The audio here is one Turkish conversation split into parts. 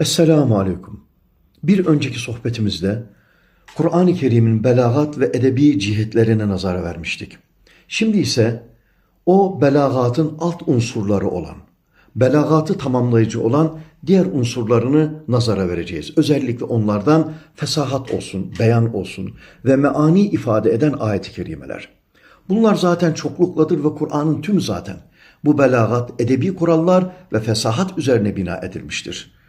Esselamu Aleyküm. Bir önceki sohbetimizde Kur'an-ı Kerim'in belagat ve edebi cihetlerine nazara vermiştik. Şimdi ise o belagatın alt unsurları olan, belagatı tamamlayıcı olan diğer unsurlarını nazara vereceğiz. Özellikle onlardan fesahat olsun, beyan olsun ve meani ifade eden ayet-i kerimeler. Bunlar zaten çokluktadır ve Kur'an'ın tüm zaten. Bu belagat, edebi kurallar ve fesahat üzerine bina edilmiştir.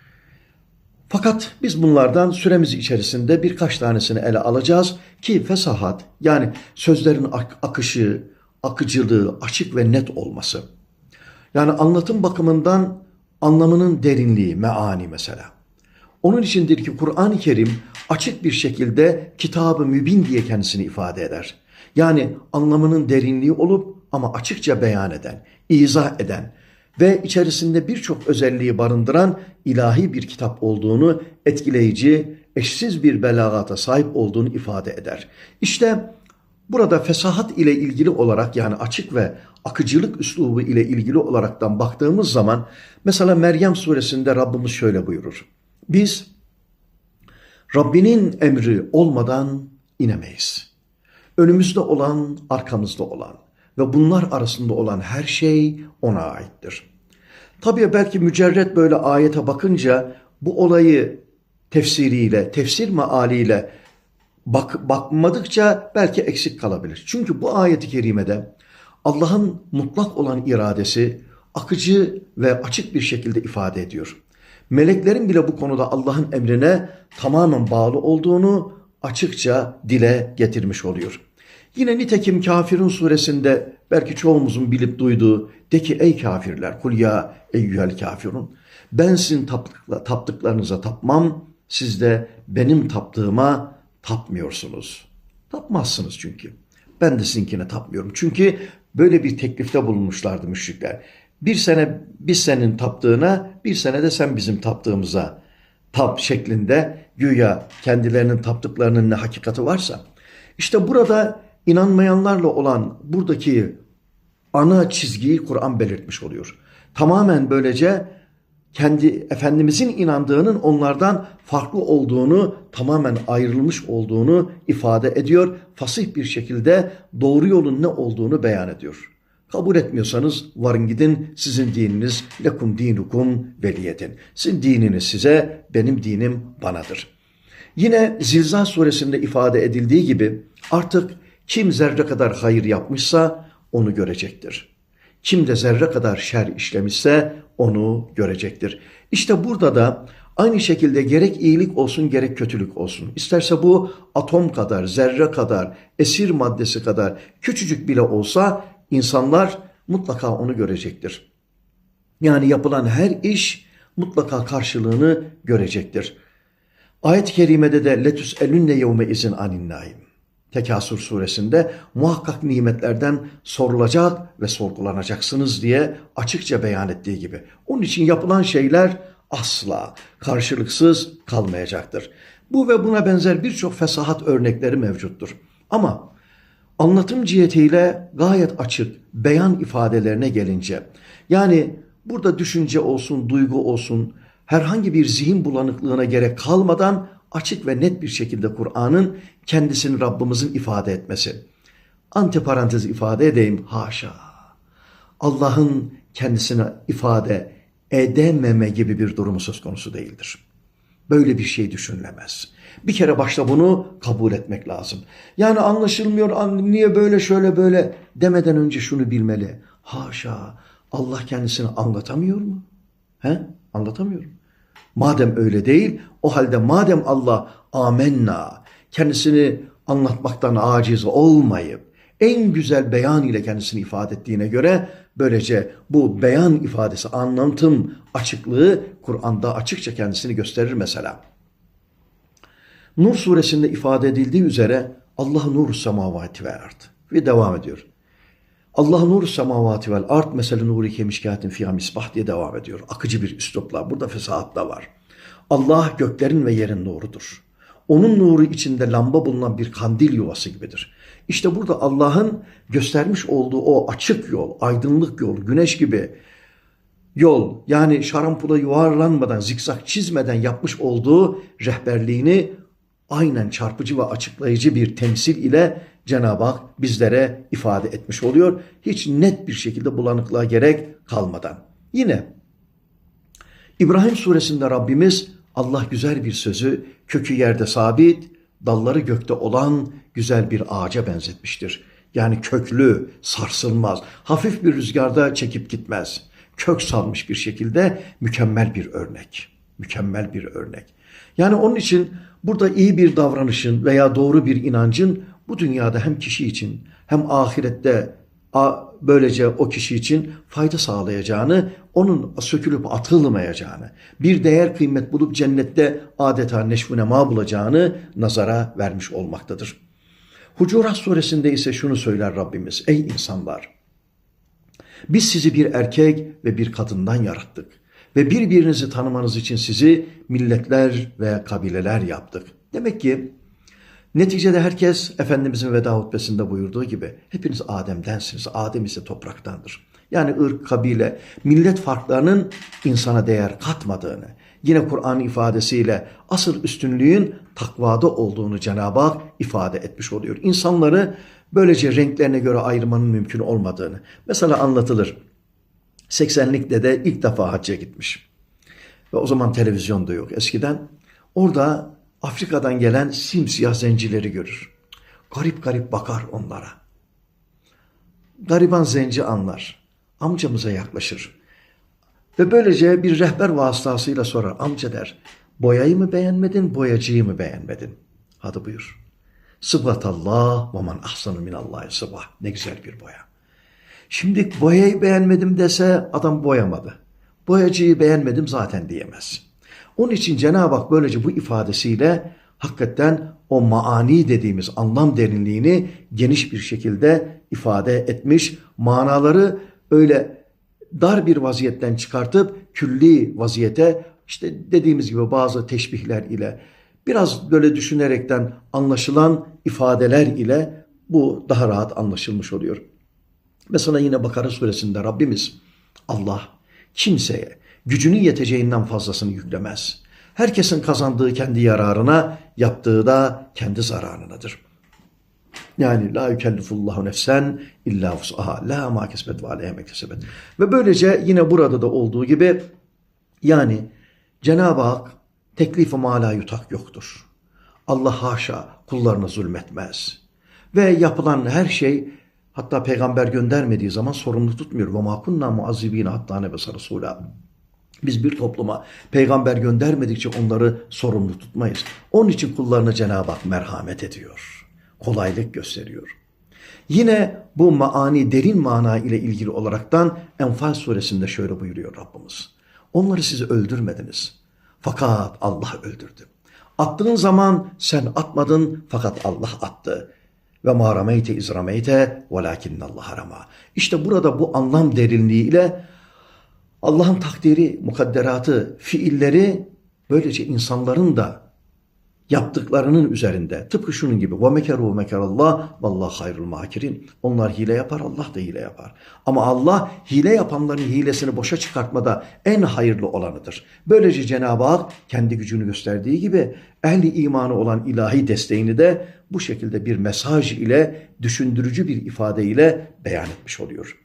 Fakat biz bunlardan süremiz içerisinde birkaç tanesini ele alacağız ki fesahat yani sözlerin ak- akışı, akıcılığı, açık ve net olması. Yani anlatım bakımından anlamının derinliği, meani mesela. Onun içindir ki Kur'an-ı Kerim açık bir şekilde kitabı mübin diye kendisini ifade eder. Yani anlamının derinliği olup ama açıkça beyan eden, izah eden ve içerisinde birçok özelliği barındıran ilahi bir kitap olduğunu etkileyici, eşsiz bir belagata sahip olduğunu ifade eder. İşte burada fesahat ile ilgili olarak yani açık ve akıcılık üslubu ile ilgili olaraktan baktığımız zaman mesela Meryem suresinde Rabbimiz şöyle buyurur. Biz Rabbinin emri olmadan inemeyiz. Önümüzde olan, arkamızda olan ve bunlar arasında olan her şey ona aittir. Tabii belki mücerret böyle ayete bakınca bu olayı tefsiriyle, tefsir mealiyle bak, bakmadıkça belki eksik kalabilir. Çünkü bu ayeti kerimede Allah'ın mutlak olan iradesi akıcı ve açık bir şekilde ifade ediyor. Meleklerin bile bu konuda Allah'ın emrine tamamen bağlı olduğunu açıkça dile getirmiş oluyor. Yine nitekim Kafirun suresinde belki çoğumuzun bilip duyduğu de ki ey kafirler kul ya eyyühel kafirun ben sizin taptıklarınıza tapmam siz de benim taptığıma tapmıyorsunuz. Tapmazsınız çünkü. Ben de sizinkine tapmıyorum. Çünkü böyle bir teklifte bulunmuşlardı müşrikler. Bir sene biz senin taptığına, bir sene de sen bizim taptığımıza tap şeklinde güya kendilerinin taptıklarının ne hakikati varsa. İşte burada inanmayanlarla olan buradaki ana çizgiyi Kur'an belirtmiş oluyor. Tamamen böylece kendi Efendimizin inandığının onlardan farklı olduğunu, tamamen ayrılmış olduğunu ifade ediyor. Fasih bir şekilde doğru yolun ne olduğunu beyan ediyor. Kabul etmiyorsanız varın gidin sizin dininiz lekum dinukum veliyetin. Sizin dininiz size, benim dinim banadır. Yine Zilzal suresinde ifade edildiği gibi artık kim zerre kadar hayır yapmışsa onu görecektir. Kim de zerre kadar şer işlemişse onu görecektir. İşte burada da aynı şekilde gerek iyilik olsun gerek kötülük olsun. İsterse bu atom kadar, zerre kadar, esir maddesi kadar küçücük bile olsa insanlar mutlaka onu görecektir. Yani yapılan her iş mutlaka karşılığını görecektir. Ayet-i kerimede de letüs elünne yevme izin anin naim. Tekasür suresinde muhakkak nimetlerden sorulacak ve sorgulanacaksınız diye açıkça beyan ettiği gibi. Onun için yapılan şeyler asla karşılıksız kalmayacaktır. Bu ve buna benzer birçok fesahat örnekleri mevcuttur. Ama anlatım cihetiyle gayet açık beyan ifadelerine gelince yani burada düşünce olsun, duygu olsun herhangi bir zihin bulanıklığına gerek kalmadan açık ve net bir şekilde Kur'an'ın kendisini Rabbimizin ifade etmesi. Antiparantez ifade edeyim haşa. Allah'ın kendisine ifade edememe gibi bir durumu söz konusu değildir. Böyle bir şey düşünülemez. Bir kere başta bunu kabul etmek lazım. Yani anlaşılmıyor, niye böyle şöyle böyle demeden önce şunu bilmeli. Haşa, Allah kendisini anlatamıyor mu? He? Anlatamıyor mu? Madem öyle değil, o halde madem Allah amenna, kendisini anlatmaktan aciz olmayıp, en güzel beyan ile kendisini ifade ettiğine göre böylece bu beyan ifadesi, anlatım açıklığı Kur'an'da açıkça kendisini gösterir mesela. Nur suresinde ifade edildiği üzere Allah nur semavati ve ard ve devam ediyor. Allah nur semavati vel art mesele nuri kemişkatin fiyâ misbah diye devam ediyor. Akıcı bir üslupla. Burada fesahat da var. Allah göklerin ve yerin nurudur. Onun nuru içinde lamba bulunan bir kandil yuvası gibidir. İşte burada Allah'ın göstermiş olduğu o açık yol, aydınlık yol, güneş gibi yol yani şarampula yuvarlanmadan, zikzak çizmeden yapmış olduğu rehberliğini aynen çarpıcı ve açıklayıcı bir temsil ile Cenab-ı Hak bizlere ifade etmiş oluyor. Hiç net bir şekilde bulanıklığa gerek kalmadan. Yine İbrahim suresinde Rabbimiz Allah güzel bir sözü kökü yerde sabit, dalları gökte olan güzel bir ağaca benzetmiştir. Yani köklü, sarsılmaz, hafif bir rüzgarda çekip gitmez. Kök salmış bir şekilde mükemmel bir örnek. Mükemmel bir örnek. Yani onun için burada iyi bir davranışın veya doğru bir inancın bu dünyada hem kişi için hem ahirette böylece o kişi için fayda sağlayacağını, onun sökülüp atılmayacağını, bir değer kıymet bulup cennette adeta neşvu nema bulacağını nazara vermiş olmaktadır. Hucurat suresinde ise şunu söyler Rabbimiz. Ey insanlar! Biz sizi bir erkek ve bir kadından yarattık ve birbirinizi tanımanız için sizi milletler ve kabileler yaptık. Demek ki Neticede herkes Efendimizin veda hutbesinde buyurduğu gibi hepiniz Adem'densiniz. Adem ise topraktandır. Yani ırk, kabile, millet farklarının insana değer katmadığını, yine Kur'an ifadesiyle asıl üstünlüğün takvada olduğunu Cenab-ı Hak ifade etmiş oluyor. İnsanları böylece renklerine göre ayırmanın mümkün olmadığını. Mesela anlatılır. 80'lik dede ilk defa hacca gitmiş. Ve o zaman televizyon da yok eskiden. Orada Afrika'dan gelen simsiyah zencileri görür. Garip garip bakar onlara. Gariban zenci anlar. Amcamıza yaklaşır. Ve böylece bir rehber vasıtasıyla sorar. Amca der, boyayı mı beğenmedin, boyacıyı mı beğenmedin? Hadi buyur. Sıbhatallah ve man ahsanu minallahi sıbah. Ne güzel bir boya. Şimdi boyayı beğenmedim dese adam boyamadı. Boyacıyı beğenmedim zaten diyemez. Onun için Cenab-ı Hak böylece bu ifadesiyle hakikaten o maani dediğimiz anlam derinliğini geniş bir şekilde ifade etmiş. Manaları öyle dar bir vaziyetten çıkartıp külli vaziyete işte dediğimiz gibi bazı teşbihler ile biraz böyle düşünerekten anlaşılan ifadeler ile bu daha rahat anlaşılmış oluyor. Mesela yine Bakara suresinde Rabbimiz Allah kimseye gücünün yeteceğinden fazlasını yüklemez. Herkesin kazandığı kendi yararına, yaptığı da kendi zararınadır. Yani la yükellifullahu nefsen illa vus'aha la ma kesbet ve aleyhe mektesebet. Ve böylece yine burada da olduğu gibi yani Cenab-ı Hak teklifi mala yutak yoktur. Allah haşa kullarına zulmetmez. Ve yapılan her şey hatta peygamber göndermediği zaman sorumlu tutmuyor. Ve ma kunna muazzibine hatta nebesa Resul'a. Biz bir topluma peygamber göndermedikçe onları sorumlu tutmayız. Onun için kullarına Cenab-ı Hak merhamet ediyor. Kolaylık gösteriyor. Yine bu maani derin mana ile ilgili olaraktan Enfal suresinde şöyle buyuruyor Rabbimiz. Onları siz öldürmediniz. Fakat Allah öldürdü. Attığın zaman sen atmadın fakat Allah attı. Ve ma rameyte iz rameyte velakinnallaha harama. İşte burada bu anlam derinliğiyle Allah'ın takdiri, mukadderatı, fiilleri böylece insanların da yaptıklarının üzerinde. Tıpkı şunun gibi ve mekeru mekerallah vallahi hayrul makirin. Onlar hile yapar, Allah da hile yapar. Ama Allah hile yapanların hilesini boşa çıkartmada en hayırlı olanıdır. Böylece Cenab-ı Hak kendi gücünü gösterdiği gibi ehli imanı olan ilahi desteğini de bu şekilde bir mesaj ile düşündürücü bir ifade ile beyan etmiş oluyor.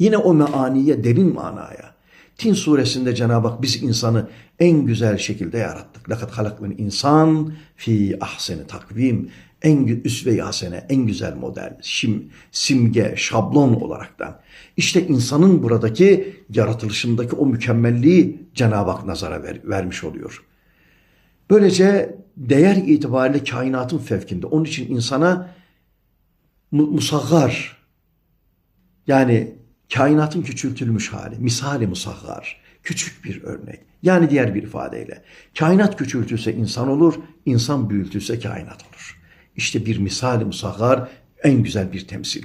Yine o meaniye, derin manaya. Tin suresinde Cenab-ı Hak biz insanı en güzel şekilde yarattık. Lakat halakın insan fi ahseni takvim. En üsve-i hasene, en güzel model, şim, simge, şablon olaraktan. İşte insanın buradaki yaratılışındaki o mükemmelliği Cenab-ı Hak nazara ver, vermiş oluyor. Böylece değer itibariyle kainatın fevkinde. Onun için insana musaggar yani kainatın küçültülmüş hali, misali musahhar, küçük bir örnek. Yani diğer bir ifadeyle, kainat küçültülse insan olur, insan büyütülse kainat olur. İşte bir misali musahhar, en güzel bir temsil.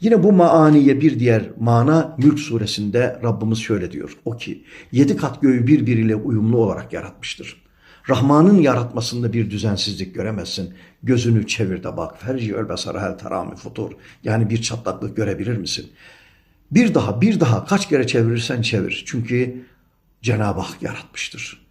Yine bu maaniye bir diğer mana Mülk suresinde Rabbimiz şöyle diyor. O ki yedi kat göğü birbiriyle uyumlu olarak yaratmıştır. Rahman'ın yaratmasında bir düzensizlik göremezsin. Gözünü çevir de bak. Ferci ölbesara hel terami futur. Yani bir çatlaklık görebilir misin? Bir daha bir daha kaç kere çevirirsen çevir. Çünkü Cenab-ı Hak yaratmıştır.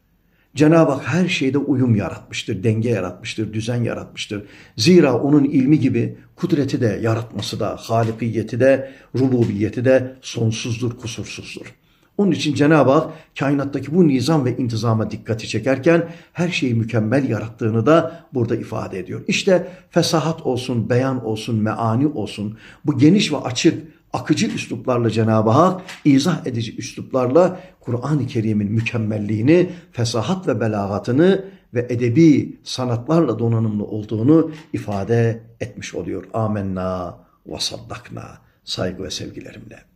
Cenab-ı Hak her şeyde uyum yaratmıştır, denge yaratmıştır, düzen yaratmıştır. Zira onun ilmi gibi kudreti de, yaratması da, halikiyeti de, rububiyeti de sonsuzdur, kusursuzdur. Onun için Cenab-ı Hak kainattaki bu nizam ve intizama dikkati çekerken her şeyi mükemmel yarattığını da burada ifade ediyor. İşte fesahat olsun, beyan olsun, meani olsun bu geniş ve açık akıcı üsluplarla Cenab-ı Hak izah edici üsluplarla Kur'an-ı Kerim'in mükemmelliğini, fesahat ve belagatını ve edebi sanatlarla donanımlı olduğunu ifade etmiş oluyor. Amenna ve saddakna saygı ve sevgilerimle.